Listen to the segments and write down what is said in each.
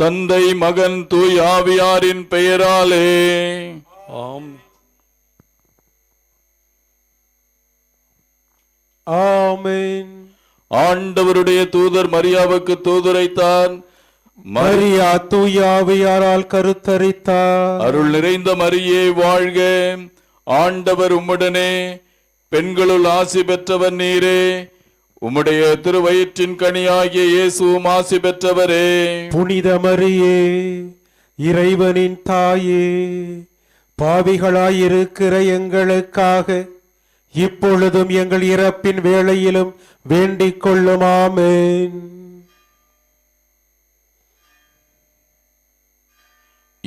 தந்தை மகன் தூய் ஆவியாரின் பெயராலே ஆம் ஆமேன் ஆண்டவருடைய தூதர் மரியாவுக்கு தூதரைத்தான் மரியா தூயாவியாரால் கருத்தரித்தார் அருள் நிறைந்த மரியே வாழ்க ஆண்டவர் உம்முடனே பெண்களுள் ஆசி பெற்றவர் நீரே உம்முடைய திருவயிற்றின் கனியாகிய இயேசு மாசி பெற்றவரே புனித மரியே இறைவனின் தாயே பாவிகளாயிருக்கிற எங்களுக்காக இப்பொழுதும் எங்கள் இறப்பின் வேளையிலும் வேண்டிக் கொள்ளுமாமேன்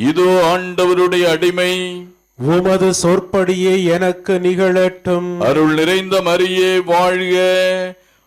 இதோ ஆண்டவருடைய அடிமை உமது சொற்படியே எனக்கு நிகழட்டும் அருள் நிறைந்த மரியே வாழ்க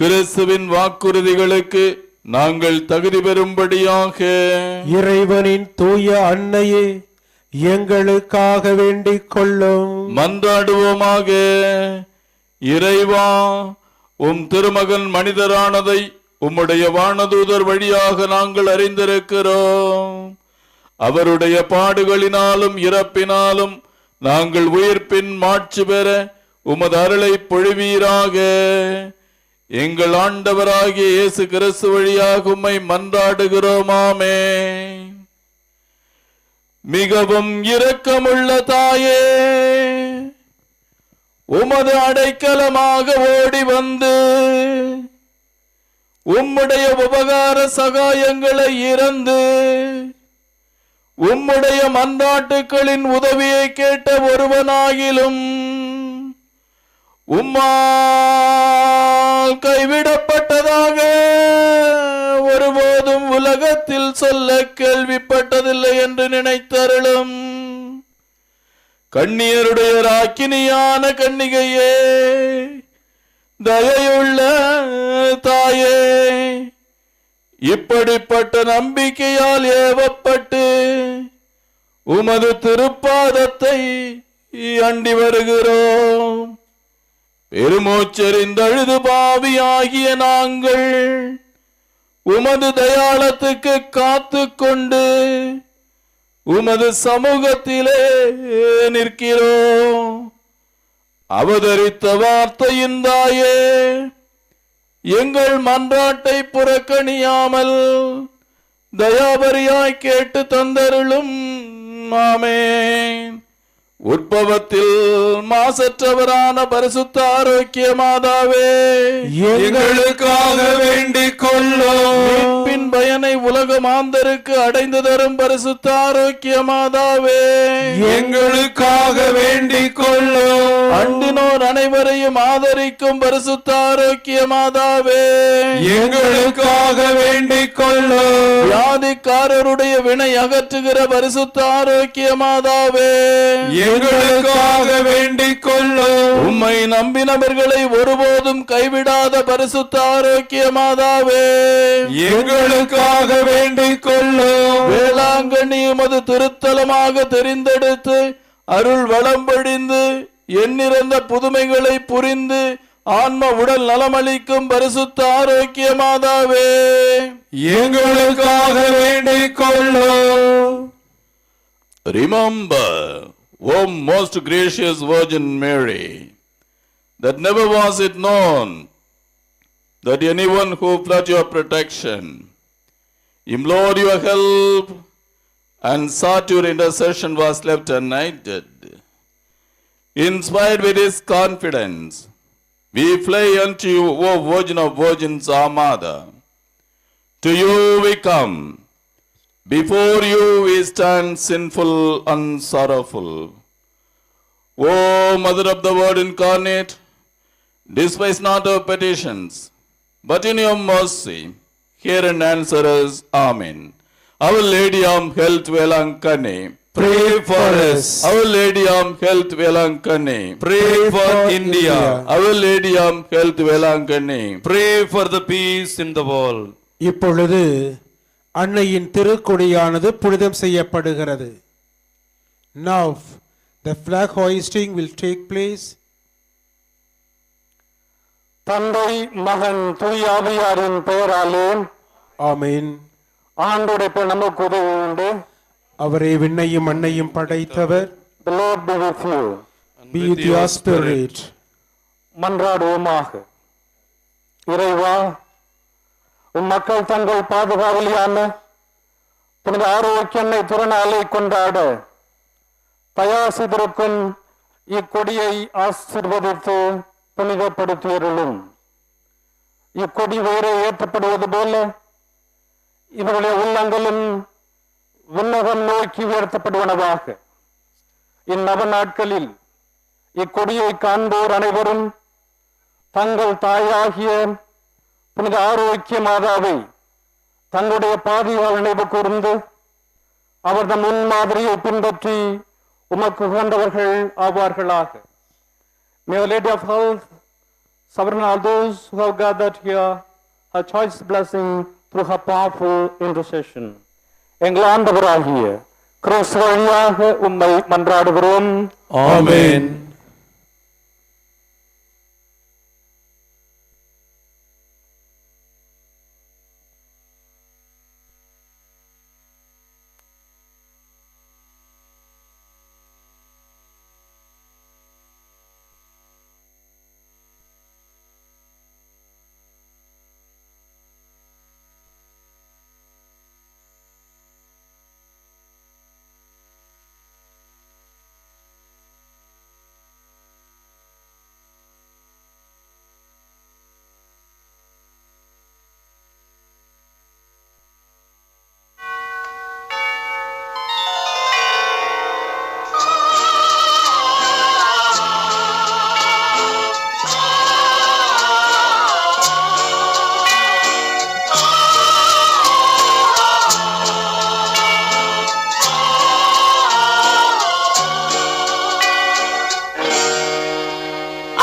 கிறிஸ்துவின் வாக்குறுதிகளுக்கு நாங்கள் தகுதி பெறும்படியாக இறைவனின் தூய அன்னையே எங்களுக்காக வேண்டிக் கொள்ளும் மன்றாடுவோமாக இறைவா உம் திருமகன் மனிதரானதை உம்முடைய வானதூதர் வழியாக நாங்கள் அறிந்திருக்கிறோம் அவருடைய பாடுகளினாலும் இறப்பினாலும் நாங்கள் உயிர்ப்பின் மாட்சி பெற உமது அருளை பொழிவீராக எங்கள் ஆண்டவராகிய இயேசு கிறிஸ்து வழியாக உம்மை மன்றாடுகிறோமாமே மிகவும் இரக்கமுள்ள தாயே உமது அடைக்கலமாக ஓடி வந்து உம்முடைய உபகார சகாயங்களை இறந்து உம்முடைய மன்றாட்டுகளின் உதவியை கேட்ட ஒருவனாகிலும் உம்மால் கைவிடப்பட்டதாக ஒருபோதும் உலகத்தில் சொல்ல கேள்விப்பட்டதில்லை என்று நினைத்தருளும் கண்ணியருடைய ராக்கினியான கண்ணிகையே தயையுள்ள தாயே இப்படிப்பட்ட நம்பிக்கையால் ஏவப்பட்டு உமது திருப்பாதத்தை அண்டி வருகிறோம் பெருமோச்சரிந்தழுது பாவியாகிய நாங்கள் உமது தயாளத்துக்கு காத்து கொண்டு உமது சமூகத்திலே நிற்கிறோம் அவதரித்த வார்த்தையின்தாயே எங்கள் மன்றாட்டை புறக்கணியாமல் தயாபரியாய் கேட்டு தந்தருளும் ஆமேன் உற்பவத்தில் மாசற்றவரான பரிசுத்த ஆரோக்கிய மாதாவே எங்களுக்காக வேண்டிக் கொள்ளும் பயனை உலக மாந்தருக்கு அடைந்து தரும் பரிசுத்த ஆரோக்கிய மாதாவே எங்களுக்காக வேண்டிக் கொள்ளும் அண்டினோர் அனைவரையும் ஆதரிக்கும் பரிசுத்த ஆரோக்கிய மாதாவே எங்களுக்காக வேண்டிக் கொள்ளும் வியாதிக்காரருடைய வினை அகற்றுகிற பரிசுத்த ஆரோக்கிய மாதாவே எங்களுக்காக வேண்டிக் கொள்ளும் உம்மை நம்பினவர்களை ஒருபோதும் கைவிடாத பரிசுத்த ஆரோக்கிய மாதாவே எங்களுக்காக வேண்டிக் கொள்ளும் வேளாங்கண்ணி உமது திருத்தலமாக தெரிந்தெடுத்து அருள் வளம் பழிந்து எண்ணிறந்த புதுமைகளை புரிந்து ஆன்ம உடல் நலமளிக்கும் பரிசுத்த ஆரோக்கிய மாதாவே எங்களுக்காக வேண்டிக் கொள்ளும் remember O most gracious Virgin Mary, that never was it known that anyone who fled your protection implored your help and sought your intercession was left united. Inspired with this confidence, we fly unto you, O Virgin of Virgins, our Mother. To you we come before you we stand sinful and sorrowful. O Mother of the Word Incarnate, despise not our petitions, but in your mercy, hear and answer us. Amen. Our Lady of Health Velankane, pray for us. Our Lady of Health Velankane, pray for India. Our Lady of Health Velankane, pray for the peace in the world. இப்பொழுது அன்னையின் திருக்கொடியானது புனிதம் செய்யப்படுகிறது now the flag hoisting will take place தந்தை மகன் தூய் பெயராலே ஆமீன் ஆண்டோட இப்ப நமக்கு உதவி உண்டு அவரே விண்ணையும் அன்னையும் படைத்தவர் மன்றாடுவோமாக இறைவா உம்மக்கள் தங்கள் பாதுகாவலியான புனித ஆரோக்கியனை திருநாளை கொண்டாட தயார் இக்கொடியை ஆசிர்வதித்து புனிதப்படுத்தியருளும் இக்கொடி வேறு ஏற்றப்படுவது போல இவர்களுடைய உள்ளங்களும் விண்ணகம் நோக்கி உயர்த்தப்படுவனவாக இந்நவ நாட்களில் இக்கொடியை காண்போர் அனைவரும் தங்கள் தாயாகிய புனது ஆரோக்கிய மாதாவை தங்களுடைய பாதியால் நினைவு கூர்ந்து அவரது முன்மாதிரியை பின்பற்றி உமக்கு உகந்தவர்கள் ஆவார்களாக லேடி ஆஃப் ஹெல்த் எங்களாண்டவராகிய கிறிஸ்து வழியாக உண்மை மன்றாடுகிறோம் ஆமேன்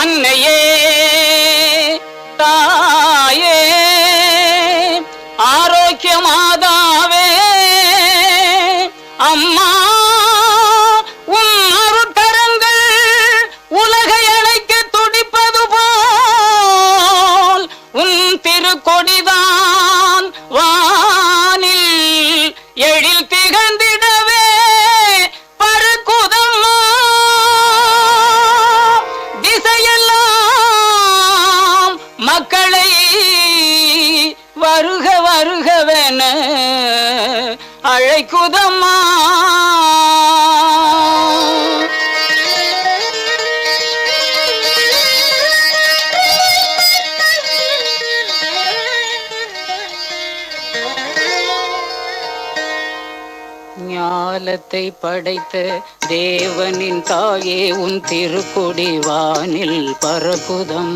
அன்னையே ஞாலத்தை படைத்த தேவனின் தாயே உன் திருக்குடிவானில் வானில்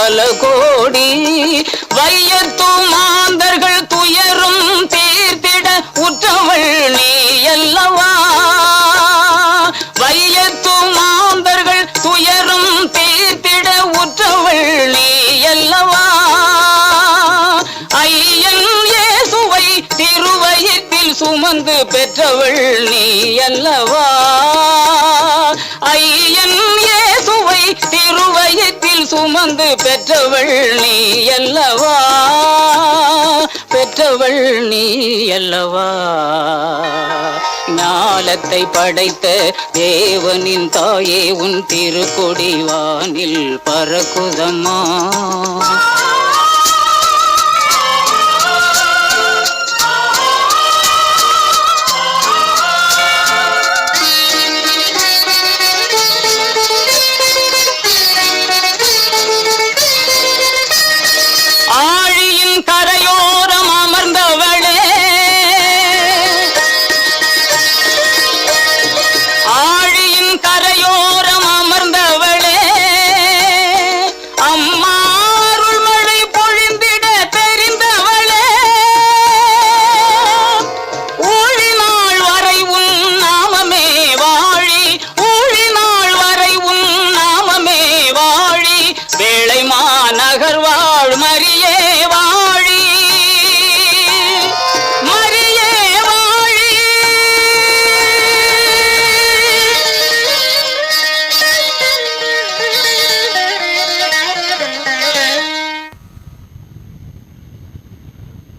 பல கோடி வையத்து மாந்தர்கள் துயரும் தீர்த்திட உற்றவள் நீ அல்லவா வையத்து மாந்தர்கள் துயரும் தீர்த்திட உற்றவள் நீ அல்லவா ஐயன் இயேசுவை திருவயத்தில் சுமந்து பெற்றவள் நீ அல்லவா ஐயன் இயேசுவை திருவ சுமந்து பெற்றவள் நீ அல்லவா பெற்றவள் நீ அல்லவா ஞாலத்தை படைத்த தேவனின் தாயே உன் திருக்கொடி வானில் பறக்குதம்மா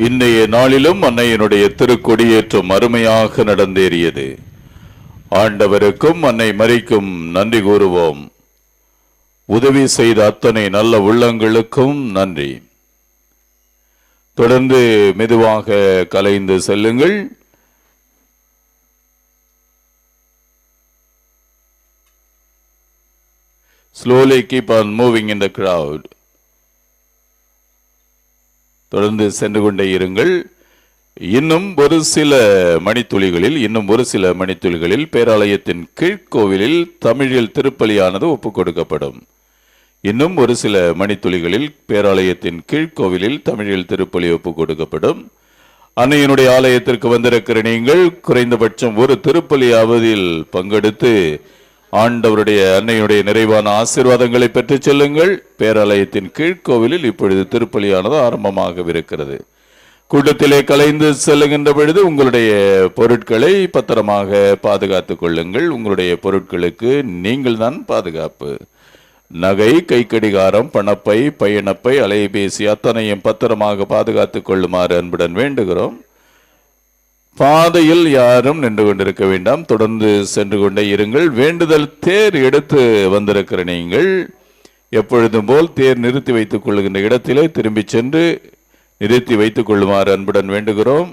இன்றைய நாளிலும் அன்னையினுடைய திருக்கொடியேற்றம் அருமையாக நடந்தேறியது ஆண்டவருக்கும் அன்னை மறைக்கும் நன்றி கூறுவோம் உதவி செய்த அத்தனை நல்ல உள்ளங்களுக்கும் நன்றி தொடர்ந்து மெதுவாக கலைந்து செல்லுங்கள் slowly keep on moving in the crowd தொடர்ந்து சென்று கொண்டே இருங்கள் இன்னும் ஒரு சில மணித்துளிகளில் இன்னும் ஒரு சில மணித்துளிகளில் பேராலயத்தின் கீழ்கோவிலில் தமிழில் திருப்பலியானது ஒப்புக் கொடுக்கப்படும் இன்னும் ஒரு சில மணித்துளிகளில் பேராலயத்தின் கீழ்கோவிலில் தமிழில் திருப்பலி ஒப்புக் கொடுக்கப்படும் அன்னையினுடைய ஆலயத்திற்கு வந்திருக்கிற நீங்கள் குறைந்தபட்சம் ஒரு அவதியில் பங்கெடுத்து ஆண்டவருடைய அன்னையுடைய நிறைவான ஆசீர்வாதங்களை பெற்று செல்லுங்கள் பேராலயத்தின் கீழ்கோவிலில் இப்பொழுது திருப்பலியானது ஆரம்பமாகவிருக்கிறது கூட்டத்திலே கலைந்து செல்லுகின்ற பொழுது உங்களுடைய பொருட்களை பத்திரமாக பாதுகாத்துக் கொள்ளுங்கள் உங்களுடைய பொருட்களுக்கு நீங்கள் தான் பாதுகாப்பு நகை கைக்கடிகாரம் பணப்பை பயணப்பை அலைபேசி அத்தனையும் பத்திரமாக பாதுகாத்துக் கொள்ளுமாறு அன்புடன் வேண்டுகிறோம் பாதையில் யாரும் நின்று கொண்டிருக்க வேண்டாம் தொடர்ந்து சென்று கொண்டே இருங்கள் வேண்டுதல் தேர் எடுத்து வந்திருக்கிற நீங்கள் எப்பொழுதும் போல் தேர் நிறுத்தி வைத்துக் கொள்கின்ற இடத்திலே திரும்பி சென்று நிறுத்தி வைத்துக் கொள்ளுமாறு அன்புடன் வேண்டுகிறோம்